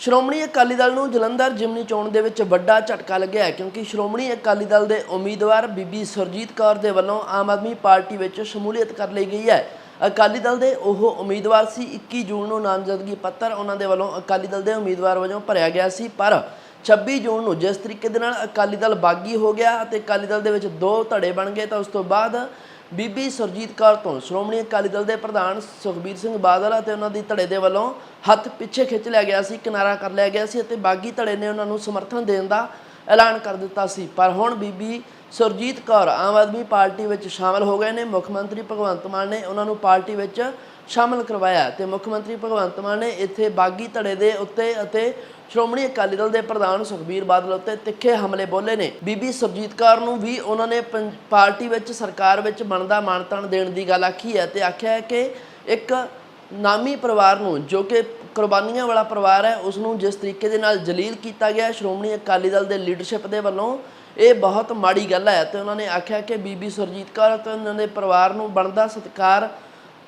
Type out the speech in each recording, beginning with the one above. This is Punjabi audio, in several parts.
ਸ਼੍ਰੋਮਣੀ ਅਕਾਲੀ ਦਲ ਨੂੰ ਜਲੰਧਰ ਜਿਮਨੀ ਚੋਣ ਦੇ ਵਿੱਚ ਵੱਡਾ ਝਟਕਾ ਲੱਗਿਆ ਕਿਉਂਕਿ ਸ਼੍ਰੋਮਣੀ ਅਕਾਲੀ ਦਲ ਦੇ ਉਮੀਦਵਾਰ ਬੀਬੀ ਸੁਰਜੀਤ ਕੌਰ ਦੇ ਵੱਲੋਂ ਆਮ ਆਦਮੀ ਪਾਰਟੀ ਵਿੱਚ ਸ਼ਮੂਲੀਅਤ ਕਰ ਲਈ ਗਈ ਹੈ। ਅਕਾਲੀ ਦਲ ਦੇ ਉਹ ਉਮੀਦਵਾਰ ਸੀ 21 ਜੂਨ ਨੂੰ ਨਾਮਜ਼ਦਗੀ ਪੱਤਰ ਉਹਨਾਂ ਦੇ ਵੱਲੋਂ ਅਕਾਲੀ ਦਲ ਦੇ ਉਮੀਦਵਾਰ ਵਜੋਂ ਭਰਿਆ ਗਿਆ ਸੀ, ਪਰ 26 ਜੂਨ ਨੂੰ ਜਿਸ ਤਰੀਕੇ ਦੇ ਨਾਲ ਅਕਾਲੀ ਦਲ ਬਾਗੀ ਹੋ ਗਿਆ ਅਤੇ ਅਕਾਲੀ ਦਲ ਦੇ ਵਿੱਚ ਦੋ ਧੜੇ ਬਣ ਗਏ ਤਾਂ ਉਸ ਤੋਂ ਬਾਅਦ ਬੀਬੀ ਸੁਰਜੀਤ ਕੌਰ ਤੋਂ ਸ਼੍ਰੋਮਣੀ ਅਕਾਲੀ ਦਲ ਦੇ ਪ੍ਰਧਾਨ ਸੁਖਬੀਰ ਸਿੰਘ ਬਾਦਲ ਅਤੇ ਉਹਨਾਂ ਦੀ ਧੜੇ ਦੇ ਵੱਲੋਂ ਹੱਥ ਪਿੱਛੇ ਖਿੱਚ ਲਿਆ ਗਿਆ ਸੀ, ਕਿਨਾਰਾ ਕਰ ਲਿਆ ਗਿਆ ਸੀ ਅਤੇ ਬਾਗੀ ਧੜੇ ਨੇ ਉਹਨਾਂ ਨੂੰ ਸਮਰਥਨ ਦੇਣ ਦਾ ਐਲਾਨ ਕਰ ਦਿੱਤਾ ਸੀ। ਪਰ ਹੁਣ ਬੀਬੀ ਸੁਰਜੀਤ ਕੌਰ ਆਮ ਆਦਮੀ ਪਾਰਟੀ ਵਿੱਚ ਸ਼ਾਮਲ ਹੋ ਗਏ ਨੇ। ਮੁੱਖ ਮੰਤਰੀ ਭਗਵੰਤ ਮਾਨ ਨੇ ਉਹਨਾਂ ਨੂੰ ਪਾਰਟੀ ਵਿੱਚ ਸ਼ਾਮਲ ਕਰਵਾਇਆ ਤੇ ਮੁੱਖ ਮੰਤਰੀ ਭਗਵੰਤ ਮਾਨ ਨੇ ਇੱਥੇ ਬਾਗੀ ਧੜੇ ਦੇ ਉੱਤੇ ਅਤੇ ਸ਼੍ਰੋਮਣੀ ਅਕਾਲੀ ਦਲ ਦੇ ਪ੍ਰਧਾਨ ਸੁਖਬੀਰ ਬਾਦਲ ਉੱਤੇ ਤਿੱਖੇ ਹਮਲੇ ਬੋਲੇ ਨੇ। ਬੀਬੀ ਸੁਰਜੀਤ ਕੌਰ ਨੂੰ ਵੀ ਉਹਨਾਂ ਨੇ ਪੰ- ਪਾਰਟੀ ਵਿੱਚ ਸਰਕਾਰ ਵਿੱਚ ਬਣਦਾ ਮਾਨਤਾਨ ਦੇਣ ਦੀ ਗੱਲ ਆਖੀ ਹੈ ਤੇ ਆਖਿਆ ਹੈ ਕਿ ਇੱਕ ਨਾਮੀ ਪਰਿਵਾਰ ਨੂੰ, ਜੋ ਕਿ ਕੁਰਬਾਨੀਆਂ ਵਾਲਾ ਪਰਿਵਾਰ ਹੈ ਉਸ ਨੂੰ ਜਿਸ ਤਰੀਕੇ ਦੇ ਨਾਲ ਜਲੀਲ ਕੀਤਾ ਗਿਆ, ਸ਼੍ਰੋਮਣੀ ਅਕਾਲੀ ਦਲ ਦੇ ਲੀਡਰਸ਼ਿਪ ਦੇ ਵੱਲੋਂ, ਇਹ ਬਹੁਤ ਮਾੜੀ ਗੱਲ ਹੈ ਤੇ ਉਹਨਾਂ ਨੇ ਆਖਿਆ ਕਿ ਬੀਬੀ ਸੁਰਜੀਤ ਕੌਰ ਅਤੇ ਉਹਨਾਂ ਦੇ ਪਰਿਵਾਰ ਨੂੰ ਬਣਦਾ ਸਤਿਕਾਰ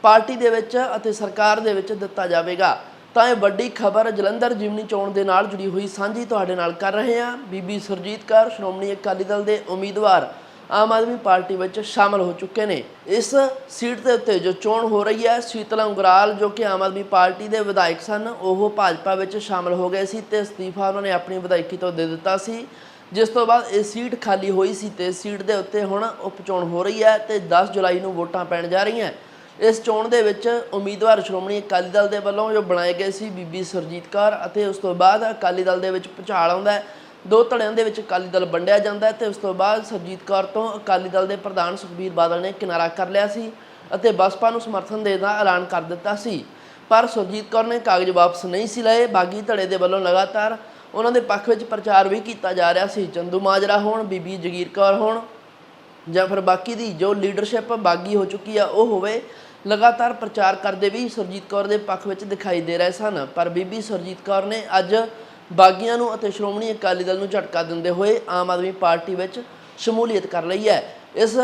ਪਾਰਟੀ ਦੇ ਵਿੱਚ ਅਤੇ ਸਰਕਾਰ ਦੇ ਵਿੱਚ ਦਿੱਤਾ ਜਾਵੇਗਾ। ਤਾਂ ਇਹ ਵੱਡੀ ਖਬਰ ਜਲੰਧਰ ਜਿਮਨੀ ਚੋਣ ਦੇ ਨਾਲ ਜੁੜੀ ਹੋਈ ਸਾਂਝੀ ਤੁਹਾਡੇ ਨਾਲ ਕਰ ਰਹੇ ਹਾਂ। ਬੀਬੀ ਸੁਰਜੀਤ ਕੌਰ, ਸ਼੍ਰੋਮਣੀ ਅਕਾਲੀ ਦਲ ਦੇ ਉਮੀਦਵਾਰ। ਆਮ ਆਦਮੀ ਪਾਰਟੀ ਵਿੱਚ ਸ਼ਾਮਲ ਹੋ ਚੁੱਕੇ ਨੇ। ਇਸ ਸੀਟ ਦੇ ਉੱਤੇ ਜੋ ਚੋਣ ਹੋ ਰਹੀ ਹੈ, ਸ਼ੀਤਲ ਅੰਗਰਾਲ ਜੋ ਕਿ ਆਮ ਆਦਮੀ ਪਾਰਟੀ ਦੇ ਵਿਧਾਇਕ ਸਨ, ਉਹ ਭਾਜਪਾ ਵਿੱਚ ਸ਼ਾਮਲ ਹੋ ਗਏ ਸੀ ਤੇ ਅਸਤੀਫਾ ਉਹਨਾਂ ਨੇ ਆਪਣੀ ਵਿਧਾਇਕੀ ਤੋਂ ਦੇ ਦਿੱਤਾ ਸੀ। ਜਿਸ ਤੋਂ ਬਾਅਦ ਇਹ ਸੀਟ ਖਾਲੀ ਹੋਈ ਸੀ ਤੇ ਸੀਟ ਦੇ ਉੱਤੇ ਹੁਣ ਉਪਚੋਣ ਹੋ ਰਹੀ ਹੈ ਤੇ 10 ਜੁਲਾਈ ਨੂੰ ਵੋਟਾਂ ਪੈਣ ਜਾ ਰਹੀਆਂ। ਇਸ ਚੋਣ ਦੇ ਵਿੱਚ ਉਮੀਦਵਾਰ ਸ਼੍ਰੋਮਣੀ ਅਕਾਲੀ ਦਲ ਦੇ ਵੱਲੋਂ ਜੋ ਬਣਾਏ ਗਏ ਸੀ ਬੀਬੀ ਸੁਰਜੀਤ ਕੌਰ ਅਤੇ ਉਸ ਤੋਂ ਬਾਅਦ ਅਕਾਲੀ ਦਲ ਦੇ ਵਿੱਚ ਭੁਚਾਲ ਆਉਂਦਾ ਹੈ। ਦੋ ਧੜਿਆਂ ਦੇ ਵਿੱਚ ਅਕਾਲੀ ਦਲ ਵੰਡਿਆ ਜਾਂਦਾ ਹੈ ਤੇ ਉਸ ਤੋਂ ਬਾਅਦ ਸੁਰਜੀਤ ਕੌਰ ਤੋਂ ਅਕਾਲੀ ਦਲ ਦੇ ਪ੍ਰਧਾਨ ਸੁਖਬੀਰ ਬਾਦਲ ਨੇ ਕਿਨਾਰਾ ਕਰ ਲਿਆ ਸੀ ਅਤੇ ਬਸਪਾ ਨੂੰ ਸਮਰਥਨ ਦੇਣ ਦਾ ਐਲਾਨ ਕਰ ਦਿੱਤਾ ਸੀ। ਪਰ ਸੁਰਜੀਤ ਕੌਰ ਨੇ ਕਾਗਜ਼ ਵਾਪਸ ਨਹੀਂ ਸੀ ਲਏ। ਬਾਗੀ ਧੜੇ ਦੇ ਵੱਲੋਂ ਲਗਾਤਾਰ ਉਹਨਾਂ ਦੇ ਪੱਖ ਵਿੱਚ ਪ੍ਰਚਾਰ ਵੀ ਕੀਤਾ ਜਾ ਰਿਹਾ ਸੀ। ਚੰਦੂ ਮਾਜਰਾ ਹੋਣ, ਬੀਬੀ ਜਗੀਰ ਕੌਰ ਹੋਣ ਜਾਂ ਫਿਰ ਬਾਕੀ ਦੀ ਜੋ ਲੀਡਰਸ਼ਿਪ ਬਾਗੀ ਹੋ ਚੁੱਕੀ ਆ, ਉਹ ਹੋਵੇ, ਲਗਾਤਾਰ ਪ੍ਰਚਾਰ ਕਰਦੇ ਵੀ ਸੁਰਜੀਤ ਕੌਰ ਦੇ ਪੱਖ ਵਿੱਚ ਦਿਖਾਈ ਦੇ ਰਹੇ ਸਨ। ਪਰ ਬੀਬੀ ਸੁਰਜੀਤ ਕੌਰ ਨੇ ਅੱਜ ਬਾਗੀਆਂ ਨੂੰ ਅਤੇ ਸ਼੍ਰੋਮਣੀ ਅਕਾਲੀ ਦਲ ਨੂੰ ਝਟਕਾ ਦਿੰਦੇ ਹੋਏ ਆਮ ਆਦਮੀ ਪਾਰਟੀ ਵਿੱਚ ਸ਼ਮੂਲੀਅਤ ਕਰ ਲਈ ਹੈ। ਇਸ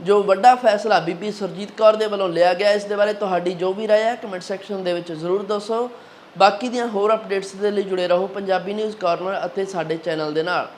ਜੋ ਵੱਡਾ ਫੈਸਲਾ ਬੀਬੀ ਸੁਰਜੀਤ ਕੌਰ ਦੇ ਵੱਲੋਂ ਲਿਆ ਗਿਆ, ਇਸ ਦੇ ਬਾਰੇ ਤੁਹਾਡੀ ਜੋ ਵੀ ਰਾਏ ਹੈ, ਕਮੈਂਟ ਸੈਕਸ਼ਨ ਦੇ ਵਿੱਚ ਜ਼ਰੂਰ ਦੱਸੋ। ਬਾਕੀ ਦੀਆਂ ਹੋਰ ਅਪਡੇਟਸ ਦੇ ਲਈ ਜੁੜੇ ਰਹੋ ਪੰਜਾਬੀ ਨਿਊਜ਼ ਕਾਰਨਰ ਅਤੇ ਸਾਡੇ ਚੈਨਲ ਦੇ ਨਾਲ।